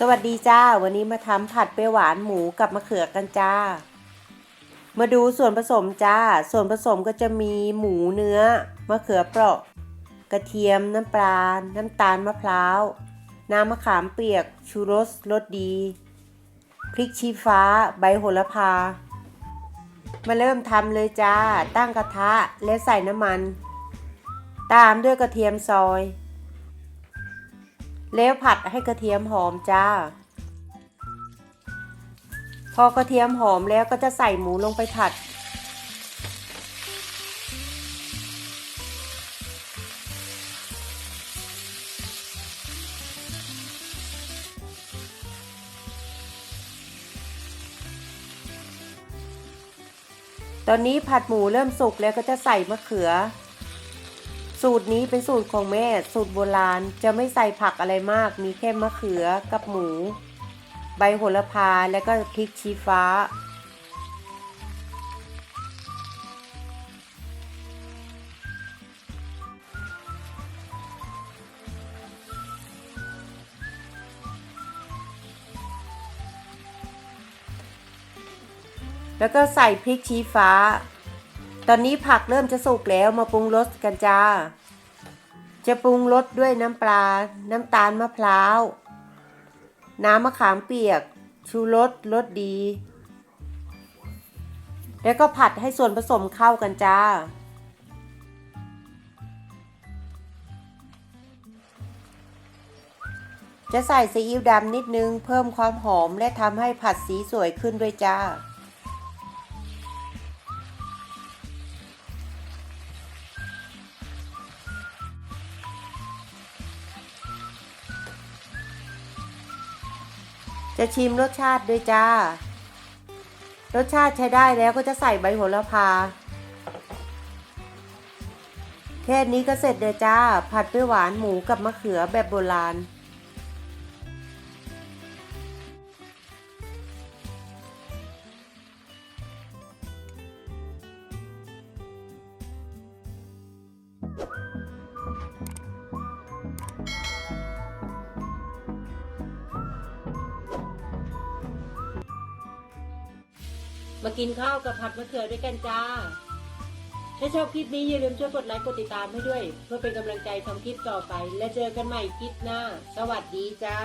สวัสดีจ้า วันนี้มาทำผัดเปรี้ยวหวานหมูกับมะเขือกันจ้า มาดูส่วนผสมจ้า ส่วนผสมก็จะมีหมูเนื้อ มะเขือเปราะ กระเทียมน้ำปลา น้ำตาลมะพร้าว น้ำมะขามเปียก ชูรสรสดี พริกชี้ฟ้า ใบโหระพา มาเริ่มทำเลยจ้า ตั้งกระทะและใส่น้ำมัน ตามด้วยกระเทียมซอย แล้วผัดให้กระเทียมหอมจ้า พอกระเทียมหอมแล้วก็จะใส่หมูลงไปผัด ตอนนี้ผัดหมูเริ่มสุกแล้วก็จะใส่มะเขือ สูตรนี้เป็นสูตรของแม่ สูตรโบราณจะไม่ใส่ผักอะไรมาก มีแค่มะเขือกับหมู ใบโหระพาแล้วก็พริกชี้ฟ้า แล้วก็ใส่พริกชี้ฟ้า ตอนนี้ผักเริ่มจะสุกแล้วมาปรุงรสกันจ้า จะปรุงรสด้วยน้ำปลา น้ำตาลมะพร้าว น้ำมะขามเปียก ชูรสรสดี แล้วก็ผัดให้ส่วนผสมเข้ากันจ้า จะใส่ซีอิ๊วดำนิดนึงเพิ่มความหอมและทำให้ผัดสีสวยขึ้นด้วยจ้า จะชิมรสชาติด้วยจ้า รสชาติใช้ได้แล้วก็จะใส่ใบโหระพา แค่นี้ก็เสร็จเลยจ้า ผัดเปรี้ยหวานหมูกับมะเขือแบบโบราณ มากินข้าวกับผัดมะเขือด้วยกันจ้า ถ้าชอบคลิปนี้อย่าลืมช่วยกดไลค์กดติดตามให้ด้วย เพื่อเป็นกำลังใจทำคลิปต่อไป และเจอกันใหม่คลิปหน้า สวัสดีจ้า